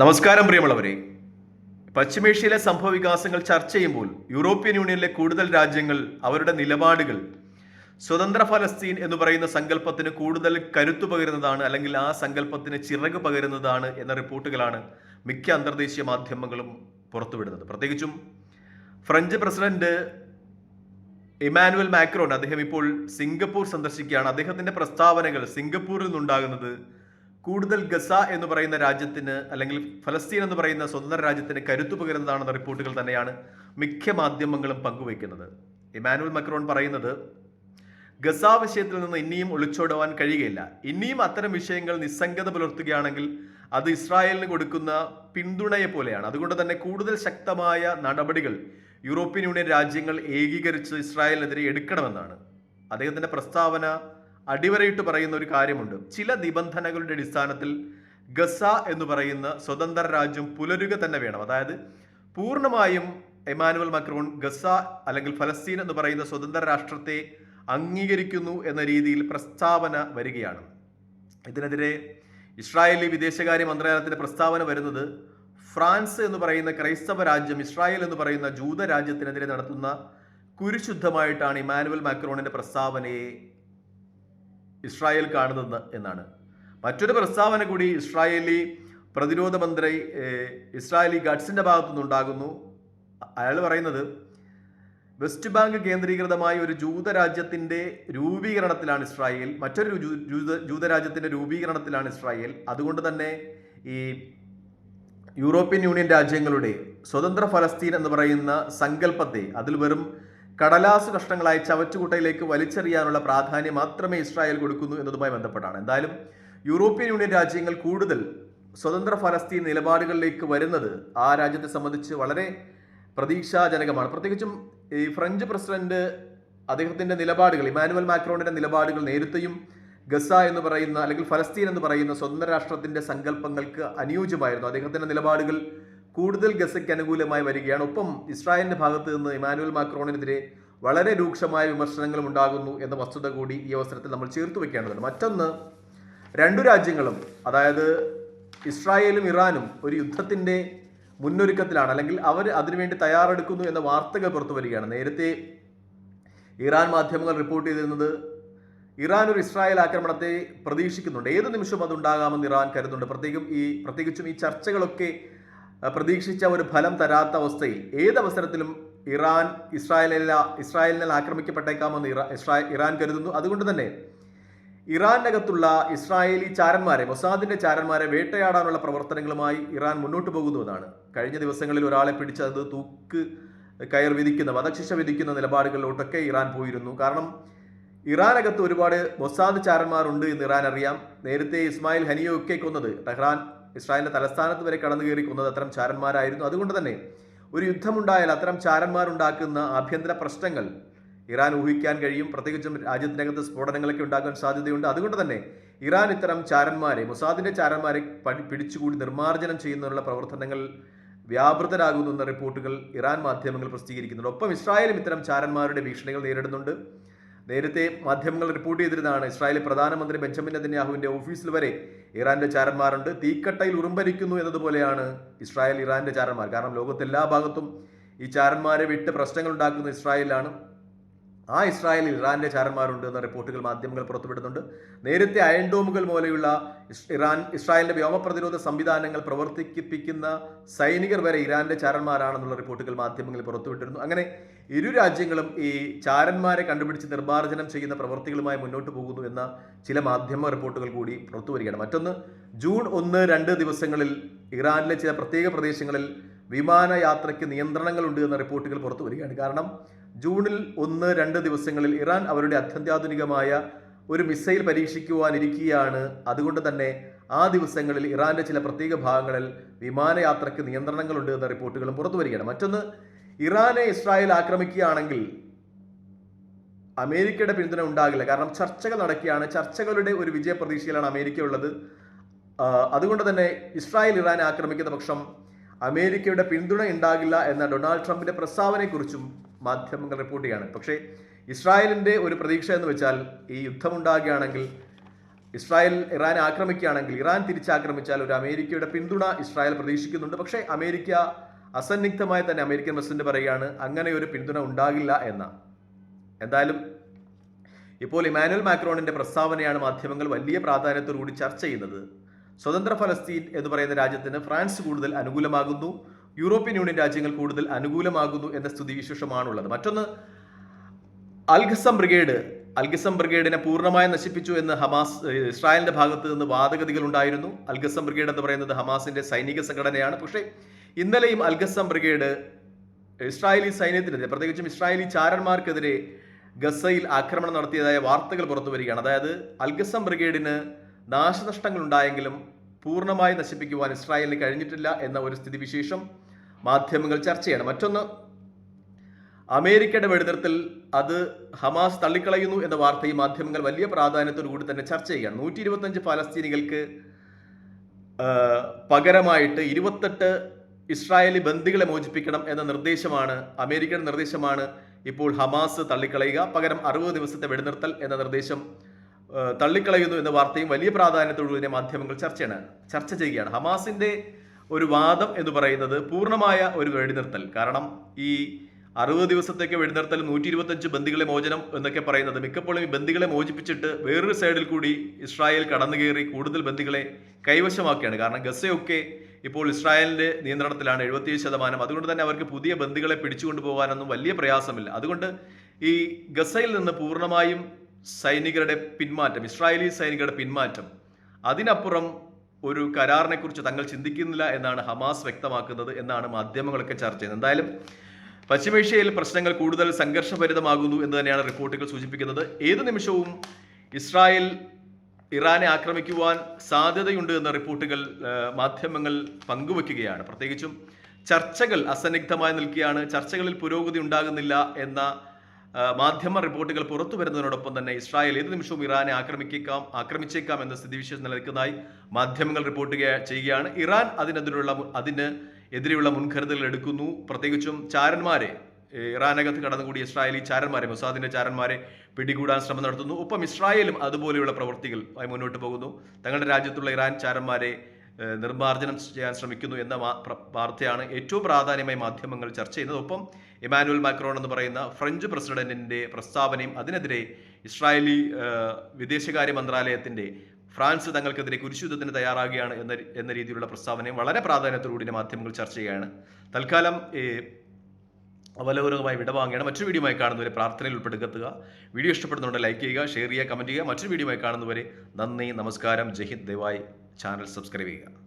നമസ്കാരം പ്രിയമുള്ളവരെ. പശ്ചിമേഷ്യയിലെ സംഭവ വികാസങ്ങൾ ചർച്ച ചെയ്യുമ്പോൾ യൂറോപ്യൻ യൂണിയനിലെ കൂടുതൽ രാജ്യങ്ങൾ അവരുടെ നിലപാടുകൾ സ്വതന്ത്ര ഫലസ്തീൻ എന്ന് പറയുന്ന സങ്കല്പത്തിന് കൂടുതൽ കരുത്തു പകരുന്നതാണ് അല്ലെങ്കിൽ ആ സങ്കല്പത്തിന് ചിറക് പകരുന്നതാണ് എന്ന റിപ്പോർട്ടുകളാണ് മിക്ക അന്തർദേശീയ മാധ്യമങ്ങളും പുറത്തുവിടുന്നത്. പ്രത്യേകിച്ചും ഫ്രഞ്ച് പ്രസിഡന്റ് ഇമാനുവൽ മാക്രോൺ അദ്ദേഹം ഇപ്പോൾ സിംഗപ്പൂർ സന്ദർശിക്കുകയാണ്. അദ്ദേഹത്തിന്റെ പ്രസ്താവനകൾ സിംഗപ്പൂരിൽ നിന്നുണ്ടാകുന്നത് കൂടുതൽ ഗസ എന്ന് പറയുന്ന രാജ്യത്തിന് അല്ലെങ്കിൽ ഫലസ്തീൻ എന്ന് പറയുന്ന സ്വതന്ത്ര രാജ്യത്തിന് കരുത്തു പകരുന്നതാണെന്ന റിപ്പോർട്ടുകൾ തന്നെയാണ് മിക്ക മാധ്യമങ്ങളും പങ്കുവയ്ക്കുന്നത്. ഇമാനുവൽ മക്രോൺ പറയുന്നത് ഗസ വിഷയത്തിൽ നിന്ന് ഇനിയും ഒളിച്ചോടുവാൻ കഴിയുകയില്ല. ഇനിയും അത്തരം വിഷയങ്ങൾ നിസ്സംഗത പുലർത്തുകയാണെങ്കിൽ അത് ഇസ്രായേലിന് കൊടുക്കുന്ന പിന്തുണയെ പോലെയാണ്. അതുകൊണ്ട് തന്നെ കൂടുതൽ ശക്തമായ നടപടികൾ യൂറോപ്യൻ യൂണിയൻ രാജ്യങ്ങൾ ഏകീകരിച്ച് ഇസ്രായേലിനെതിരെ എടുക്കണമെന്നാണ്. അദ്ദേഹത്തിന്റെ പ്രസ്താവന അടിവരയിട്ട് പറയുന്ന ഒരു കാര്യമുണ്ട്. ചില നിബന്ധനകളുടെ അടിസ്ഥാനത്തിൽ ഗസ എന്ന് പറയുന്ന സ്വതന്ത്ര രാജ്യം പുലരുക തന്നെ വേണം. അതായത് പൂർണമായും എമാനുവൽ മക്രോൺ ഗസ അല്ലെങ്കിൽ ഫലസ്തീൻ എന്ന് പറയുന്ന സ്വതന്ത്ര രാഷ്ട്രത്തെ അംഗീകരിക്കുന്നു എന്ന രീതിയിൽ പ്രസ്താവന വരികയാണ്. ഇതിനെതിരെ ഇസ്രായേലി വിദേശകാര്യ മന്ത്രാലയത്തിന്റെ പ്രസ്താവന വരുന്നത് ഫ്രാൻസ് എന്ന് പറയുന്ന ക്രൈസ്തവ രാജ്യം ഇസ്രായേൽ എന്ന് പറയുന്ന ജൂത രാജ്യത്തിനെതിരെ നടത്തുന്ന കുരുശുദ്ധമായിട്ടാണ് ഇമാനുവൽ മാക്രോണിന്റെ പ്രസ്താവനയെ ഇസ്രായേൽ കാണുന്നത് എന്നാണ്. മറ്റൊരു പ്രസ്താവന കൂടി ഇസ്രായേലി പ്രതിരോധ മന്ത്രി ഇസ്രായേലി ഗഡ്സിന്റെ ഭാഗത്തു നിന്നുണ്ടാകുന്നു അയാൾ പറയുന്നത് വെസ്റ്റ് ബാങ്ക് കേന്ദ്രീകൃതമായ ഒരു ജൂതരാജ്യത്തിന്റെ രൂപീകരണത്തിലാണ് ഇസ്രായേൽ മറ്റൊരു ജൂത ജൂതരാജ്യത്തിന്റെ രൂപീകരണത്തിലാണ് ഇസ്രായേൽ. അതുകൊണ്ട് തന്നെ ഈ യൂറോപ്യൻ യൂണിയൻ രാജ്യങ്ങളുടെ സ്വതന്ത്ര ഫലസ്തീൻ എന്ന് പറയുന്ന സങ്കല്പത്തെ അതിൽ വെറും കടലാസ് കഷ്ണങ്ങളായി ചവറ്റുകുട്ടയിലേക്ക് വലിച്ചെറിയാനുള്ള പ്രാധാന്യം മാത്രമേ ഇസ്രായേൽ കൊടുക്കുന്നു എന്നതുമായി ബന്ധപ്പെട്ടാണ്. എന്തായാലും യൂറോപ്യൻ യൂണിയൻ രാജ്യങ്ങൾ കൂടുതൽ സ്വതന്ത്ര ഫലസ്തീൻ നിലപാടുകളിലേക്ക് വരുന്നത് ആ രാജ്യത്തെ സംബന്ധിച്ച് വളരെ പ്രതീക്ഷാജനകമാണ്. പ്രത്യേകിച്ചും ഈ ഫ്രഞ്ച് പ്രസിഡന്റ് അദ്ദേഹത്തിന്റെ നിലപാടുകൾ ഇമാനുവൽ മാക്രോണിന്റെ നിലപാടുകൾ നേരത്തെയും ഗസ എന്ന് പറയുന്ന അല്ലെങ്കിൽ ഫലസ്തീൻ എന്ന് പറയുന്ന സ്വതന്ത്ര രാഷ്ട്രത്തിന്റെ സങ്കല്പങ്ങൾക്ക് അനുയോജ്യമായിരുന്നു. അദ്ദേഹത്തിന്റെ നിലപാടുകൾ കൂടുതൽ ഗസയ്ക്ക് അനുകൂലമായി വരികയാണ്. ഒപ്പം ഇസ്രായേലിന്റെ ഭാഗത്ത് നിന്ന് ഇമാനുവൽ മാക്രോണിനെതിരെ വളരെ രൂക്ഷമായ വിമർശനങ്ങളും ഉണ്ടാകുന്നു എന്ന വസ്തുത കൂടി ഈ അവസരത്തിൽ നമ്മൾ ചേർത്ത് വെക്കേണ്ടതുണ്ട് മറ്റൊന്ന് രണ്ടു രാജ്യങ്ങളും അതായത് ഇസ്രായേലും ഇറാനും ഒരു യുദ്ധത്തിന്റെ മുന്നൊരുക്കത്തിലാണ്. അല്ലെങ്കിൽ അവർ അതിനുവേണ്ടി തയ്യാറെടുക്കുന്നു എന്ന വാർത്തകൾ പുറത്തു വരികയാണ്. നേരത്തെ ഇറാൻ മാധ്യമങ്ങൾ റിപ്പോർട്ട് ചെയ്തിരുന്നത് ഇറാൻ ഒരു ഇസ്രായേൽ ആക്രമണത്തെ പ്രതീക്ഷിക്കുന്നുണ്ട്. ഏത് നിമിഷവും അതുണ്ടാകാമെന്ന് ഇറാൻ കരുതുന്നുണ്ട്. പ്രത്യേകം ഈ പ്രത്യേകിച്ചും ഈ ചർച്ചകളൊക്കെ പ്രതീക്ഷിച്ച ഒരു ഫലം തരാത്ത അവസ്ഥയിൽ ഏതവസരത്തിലും ഇറാൻ ഇസ്രായേലിൽ ഇസ്രായേലിനാൽ ആക്രമിക്കപ്പെട്ടേക്കാമെന്ന് ഇറാ ഇറാൻ കരുതുന്നു. അതുകൊണ്ട് തന്നെ ഇറാനകത്തുള്ള ഇസ്രായേലി ചാരന്മാരെ മൊസാദിന്റെ ചാരന്മാരെ വേട്ടയാടാനുള്ള പ്രവർത്തനങ്ങളുമായി ഇറാൻ മുന്നോട്ട് പോകുന്നുവെന്നാണ് കഴിഞ്ഞ ദിവസങ്ങളിൽ ഒരാളെ പിടിച്ച് അത് തൂക്ക് കയർ വിധിക്കുന്ന വധശിക്ഷ വിധിക്കുന്ന നിലപാടുകളിലോട്ടൊക്കെ ഇറാൻ പോയിരുന്നു. കാരണം ഇറാനകത്ത് ഒരുപാട് മൊസാദ് ചാരന്മാരുണ്ട് എന്ന് ഇറാൻ അറിയാം. നേരത്തെ ഇസ്മായിൽ ഹനിയെ ഒക്കെ കൊന്നത് ടെഹ്റാൻ ഇസ്രായേലിന്റെ തലസ്ഥാനത്ത് വരെ കടന്നു കയറി കൊന്നത് അത്തരം ചാരന്മാരായിരുന്നു. അതുകൊണ്ട് തന്നെ ഒരു യുദ്ധമുണ്ടായാൽ അത്തരം ചാരന്മാരുണ്ടാക്കുന്ന ആഭ്യന്തര പ്രശ്നങ്ങൾ ഇറാൻ ഊഹിക്കാൻ കഴിയും. പ്രത്യേകിച്ചും രാജ്യത്തിനകത്ത് സ്ഫോടനങ്ങളൊക്കെ ഉണ്ടാക്കാൻ സാധ്യതയുണ്ട്. അതുകൊണ്ട് തന്നെ ഇറാൻ ഇത്തരം ചാരന്മാരെ മുസാദിന്റെ ചാരന്മാരെ പിടിച്ചുകൂടി നിർമ്മാർജനം ചെയ്യുന്നതിനുള്ള പ്രവർത്തനങ്ങൾ വ്യാപൃതരാകുന്നു എന്ന റിപ്പോർട്ടുകൾ ഇറാൻ മാധ്യമങ്ങൾ പ്രസിദ്ധീകരിക്കുന്നുണ്ട്. ഒപ്പം ഇസ്രായേലും ഇത്തരം ചാരന്മാരുടെ ഭീഷണികൾ നേരിടുന്നുണ്ട്. നേരത്തെ മാധ്യമങ്ങൾ റിപ്പോർട്ട് ചെയ്തിരുന്നതാണ് ഇസ്രായേൽ പ്രധാനമന്ത്രി ബെഞ്ചമിൻ നെതന്യാഹുവിന്റെ ഓഫീസിൽ വരെ ഇറാന്റെ ചാരന്മാരുണ്ട്. തീക്കട്ടയിൽ ഉറുമ്പരിക്കുന്നു എന്നതുപോലെയാണ് ഇസ്രായേൽ ഇറാന്റെ ചാരന്മാർ. കാരണം ലോകത്തെല്ലാ ഭാഗത്തും ഈ ചാരന്മാരെ വിട്ട് പ്രശ്നങ്ങൾ ഉണ്ടാക്കുന്ന ഇസ്രായേലാണ് ആ ഇസ്രായേലിൽ ഇറാന്റെ ചാരന്മാരുണ്ട് എന്ന റിപ്പോർട്ടുകൾ മാധ്യമങ്ങൾ പുറത്തുവിടുന്നുണ്ട്. നേരത്തെ അയൺ ഡോമുകൾ പോലെയുള്ള ഇറാൻ ഇസ്രായേലിന്റെ വ്യോമ പ്രതിരോധ സംവിധാനങ്ങൾ പ്രവർത്തിപ്പിക്കുന്ന സൈനികർ വരെ ഇറാന്റെ ചാരന്മാരാണെന്നുള്ള റിപ്പോർട്ടുകൾ മാധ്യമങ്ങൾ പുറത്തുവിട്ടിരുന്നു. അങ്ങനെ ഇരു രാജ്യങ്ങളും ഈ ചാരന്മാരെ കണ്ടുപിടിച്ച് നിർമ്മാർജനം ചെയ്യുന്ന പ്രവർത്തികളുമായി മുന്നോട്ട് പോകുന്നു എന്ന ചില മാധ്യമ റിപ്പോർട്ടുകൾ കൂടി പുറത്തു വരികയാണ് മറ്റൊന്ന് ജൂൺ ഒന്ന് രണ്ട് ദിവസങ്ങളിൽ ഇറാനിലെ ചില പ്രത്യേക പ്രദേശങ്ങളിൽ വിമാനയാത്രയ്ക്ക് നിയന്ത്രണങ്ങളുണ്ട് എന്ന റിപ്പോർട്ടുകൾ പുറത്തു വരികയാണ്. കാരണം ജൂണിൽ ഒന്ന് രണ്ട് ദിവസങ്ങളിൽ ഇറാൻ അവരുടെ അത്യന്താധുനികമായ ഒരു മിസൈൽ പരീക്ഷിക്കുവാനിരിക്കുകയാണ് അതുകൊണ്ട് തന്നെ ആ ദിവസങ്ങളിൽ ഇറാന്റെ ചില പ്രത്യേക ഭാഗങ്ങളിൽ വിമാനയാത്രയ്ക്ക് നിയന്ത്രണങ്ങളുണ്ട് എന്ന റിപ്പോർട്ടുകളും പുറത്തു വരികയാണ്. മറ്റൊന്ന് ഇറാനെ ഇസ്രായേൽ ആക്രമിക്കുകയാണെങ്കിൽ അമേരിക്കയുടെ പിന്തുണ ഉണ്ടാകില്ല. കാരണം ചർച്ചകൾ നടക്കുകയാണ്. ചർച്ചകളുടെ ഒരു വിജയ പ്രതീക്ഷയിലാണ് അമേരിക്ക ഉള്ളത്. അതുകൊണ്ട് തന്നെ ഇസ്രായേൽ ഇറാനെ ആക്രമിക്കുന്ന പക്ഷം അമേരിക്കയുടെ പിന്തുണ ഉണ്ടാകില്ല എന്ന ഡൊണാൾഡ് ട്രംപിന്റെ പ്രസ്താവനയെക്കുറിച്ചും മാധ്യമങ്ങൾ റിപ്പോർട്ട് ചെയ്യാണ്. പക്ഷേ ഇസ്രായേലിന്റെ ഒരു പ്രതീക്ഷ എന്ന് വെച്ചാൽ ഈ യുദ്ധം യുദ്ധമുണ്ടാകുകയാണെങ്കിൽ ഇസ്രായേൽ ഇറാൻ ആക്രമിക്കുകയാണെങ്കിൽ ഇറാൻ തിരിച്ചാക്രമിച്ചാൽ ഒരു അമേരിക്കയുടെ പിന്തുണ ഇസ്രായേൽ പ്രതീക്ഷിക്കുന്നുണ്ട്. പക്ഷേ അമേരിക്ക അസന്നിഗ്ധമായി തന്നെ അമേരിക്കൻ പ്രസിഡന്റ് പറയുകയാണ് അങ്ങനെ ഒരു പിന്തുണ ഉണ്ടാകില്ല എന്ന. എന്തായാലും ഇപ്പോൾ ഇമാനുവൽ മാക്രോണിന്റെ പ്രസ്താവനയാണ് മാധ്യമങ്ങൾ വലിയ പ്രാധാന്യത്തോടുകൂടി ചർച്ച ചെയ്യുന്നത്. സ്വതന്ത്ര ഫലസ്തീൻ എന്ന് പറയുന്ന രാജ്യത്തിന് ഫ്രാൻസ് കൂടുതൽ അനുകൂലമാകുന്നു. യൂറോപ്യൻ യൂണിയൻ രാജ്യങ്ങൾ കൂടുതൽ അനുകൂലമാകുന്നു എന്ന സ്ഥിതിവിശേഷമാണുള്ളത് മറ്റൊന്ന് അൽഖസം ബ്രിഗേഡ്. അൽഗസം ബ്രിഗേഡിനെ പൂർണമായി നശിപ്പിച്ചു എന്ന് ഹമാസ് ഇസ്രായേലിന്റെ ഭാഗത്ത് നിന്ന് വാദഗതികൾ ഉണ്ടായിരുന്നു. അൽഗസം ബ്രിഗേഡ് എന്ന് പറയുന്നത് ഹമാസിന്റെ സൈനിക സംഘടനയാണ്. പക്ഷേ ഇന്നലെയും അൽഗസം ബ്രിഗേഡ് ഇസ്രായേലി സൈന്യത്തിനെതിരെ പ്രത്യേകിച്ചും ഇസ്രായേലി ചാരന്മാർക്കെതിരെ ഗസയിൽ ആക്രമണം നടത്തിയതായ വാർത്തകൾ പുറത്തു വരികയാണ്. അതായത് അൽഗസം ബ്രിഗേഡിന് നാശനഷ്ടങ്ങൾ ഉണ്ടായെങ്കിലും പൂർണമായി നശിപ്പിക്കുവാൻ ഇസ്രായേലിന് കഴിഞ്ഞിട്ടില്ല എന്ന ഒരു സ്ഥിതിവിശേഷം മാധ്യമങ്ങൾ ചർച്ച ചെയ്യണം. മറ്റൊന്ന് അമേരിക്കയുടെ വെടിനിർത്തൽ അത് ഹമാസ് തള്ളിക്കളയുന്നു എന്ന വാർത്തയും മാധ്യമങ്ങൾ വലിയ പ്രാധാന്യത്തോടു കൂടി തന്നെ ചർച്ച ചെയ്യുകയാണ്. നൂറ്റി ഇരുപത്തഞ്ച് ഫലസ്തീനികൾക്ക് പകരമായിട്ട് ഇരുപത്തെട്ട് ഇസ്രായേലി ബന്ദികളെ മോചിപ്പിക്കണം എന്ന നിർദ്ദേശമാണ് അമേരിക്കയുടെ നിർദ്ദേശമാണ് ഇപ്പോൾ ഹമാസ് തള്ളിക്കളയുക. പകരം അറുപത് ദിവസത്തെ വെടിനിർത്തൽ എന്ന നിർദ്ദേശം തള്ളിക്കളയുന്നു എന്ന വാർത്തയും വലിയ പ്രാധാന്യത്തോടു തന്നെ മാധ്യമങ്ങൾ ചർച്ചയാണ്. ചർച്ച ചെയ്യുകയാണ്. ഹമാസിന്റെ ഒരു വാദം എന്ന് പറയുന്നത് പൂർണമായ ഒരു വെടിനിർത്തൽ. കാരണം ഈ അറുപത് ദിവസത്തേക്ക് വെടിനിർത്തൽ നൂറ്റി ഇരുപത്തഞ്ച് ബന്ദികളെ മോചനം എന്നൊക്കെ പറയുന്നത് മിക്കപ്പോഴും ഈ ബന്ദികളെ മോചിപ്പിച്ചിട്ട് വേറൊരു സൈഡിൽ കൂടി ഇസ്രായേൽ കടന്നു കയറി കൂടുതൽ ബന്ദികളെ കൈവശമാക്കുകയാണ്. കാരണം ഗസയൊക്കെ ഇപ്പോൾ ഇസ്രായേലിന്റെ നിയന്ത്രണത്തിലാണ് എഴുപത്തിയേഴ് ശതമാനം. അതുകൊണ്ട് തന്നെ അവർക്ക് പുതിയ ബന്ദികളെ പിടിച്ചുകൊണ്ടു പോകാനൊന്നും വലിയ പ്രയാസമില്ല. അതുകൊണ്ട് ഈ ഗസയിൽ നിന്ന് പൂർണമായും സൈനികരുടെ പിന്മാറ്റം ഇസ്രായേലി സൈനികരുടെ പിന്മാറ്റം അതിനപ്പുറം ഒരു കരാറിനെക്കുറിച്ച് തങ്ങൾ ചിന്തിക്കുന്നില്ല എന്നാണ് ഹമാസ് വ്യക്തമാക്കുന്നത് എന്നാണ് മാധ്യമങ്ങളൊക്കെ ചർച്ച ചെയ്യുന്നത്. എന്തായാലും പശ്ചിമേഷ്യയിൽ പ്രശ്നങ്ങൾ കൂടുതൽ സംഘർഷഭരിതമാകുന്നു എന്ന് തന്നെയാണ് റിപ്പോർട്ടുകൾ സൂചിപ്പിക്കുന്നത്. ഏത് നിമിഷവും ഇസ്രായേൽ ഇറാനെ ആക്രമിക്കുവാൻ സാധ്യതയുണ്ട് എന്ന റിപ്പോർട്ടുകൾ മാധ്യമങ്ങൾ പങ്കുവെക്കുകയാണ്. പ്രത്യേകിച്ചും ചർച്ചകൾ അസന്നിഗ്ധമായി നിൽക്കുകയാണ്. ചർച്ചകളിൽ പുരോഗതി ഉണ്ടാകുന്നില്ല എന്ന മാധ്യമ റിപ്പോർട്ടുകൾ പുറത്തു വരുന്നതിനോടൊപ്പം തന്നെ ഇസ്രായേൽ ഏത് നിമിഷവും ഇറാനെ ആക്രമിക്കാം ആക്രമിച്ചേക്കാം എന്ന സ്ഥിതിവിശേഷം നിലനിൽക്കുന്നതായി മാധ്യമങ്ങൾ റിപ്പോർട്ട് ചെയ്യുകയാണ്. ഇറാൻ അതിനെതിരെയുള്ള മു- അതിന് എതിരെയുള്ള മുൻകരുതലുകൾ എടുക്കുന്നു. പ്രത്യേകിച്ചും ചാരന്മാരെ ഇറാനകത്ത് കടന്നുകൂടി ഇസ്രായേലി ചാരന്മാരെ മൊസാദിന്റെ ചാരന്മാരെ പിടികൂടാൻ ശ്രമം നടത്തുന്നു. ഒപ്പം ഇസ്രായേലും അതുപോലെയുള്ള പ്രവൃത്തികൾ മുന്നോട്ട് പോകുന്നു. തങ്ങളുടെ രാജ്യത്തുള്ള ഇറാൻ ചാരന്മാരെ നിർമ്മാർജനം ചെയ്യാൻ ശ്രമിക്കുന്നു എന്ന വാർത്തയാണ് ഏറ്റവും പ്രാധാന്യമായി മാധ്യമങ്ങൾ ചർച്ച ചെയ്യുന്നത്. ഒപ്പം ഇമാനുവൽ മാക്രോൺ എന്ന് പറയുന്ന ഫ്രഞ്ച് പ്രസിഡന്റിന്റെ പ്രസ്താവനയും അതിനെതിരെ ഇസ്രായേലി വിദേശകാര്യ മന്ത്രാലയത്തിന്റെ ഫ്രാൻസ് തങ്ങൾക്കെതിരെ കുരിശുദ്ധത്തിന് തയ്യാറാകുകയാണ് എന്ന എന്ന രീതിയിലുള്ള പ്രസ്താവനയും വളരെ പ്രാധാന്യത്തോടുകൂടി മാധ്യമങ്ങൾ ചർച്ച ചെയ്യുകയാണ്. തൽക്കാലം അവലോകനവുമായി വിടവാങ്ങുകയാണ്. മറ്റൊരു വീഡിയോയുമായി കാണുന്നവരെ പ്രാർത്ഥനയിൽ ഉൾപ്പെടുത്തുക വീഡിയോ ഇഷ്ടപ്പെടുന്നുണ്ട് ലൈക്ക് ചെയ്യുക ഷെയർ ചെയ്യുക കമന്റ് ചെയ്യുക. മറ്റൊരു വീഡിയോയുമായി കാണുന്നവരെ നന്ദി നമസ്കാരം. ജഹിദ് ദയവായി ചാനൽ സബ്സ്ക്രൈബ് ചെയ്യുക.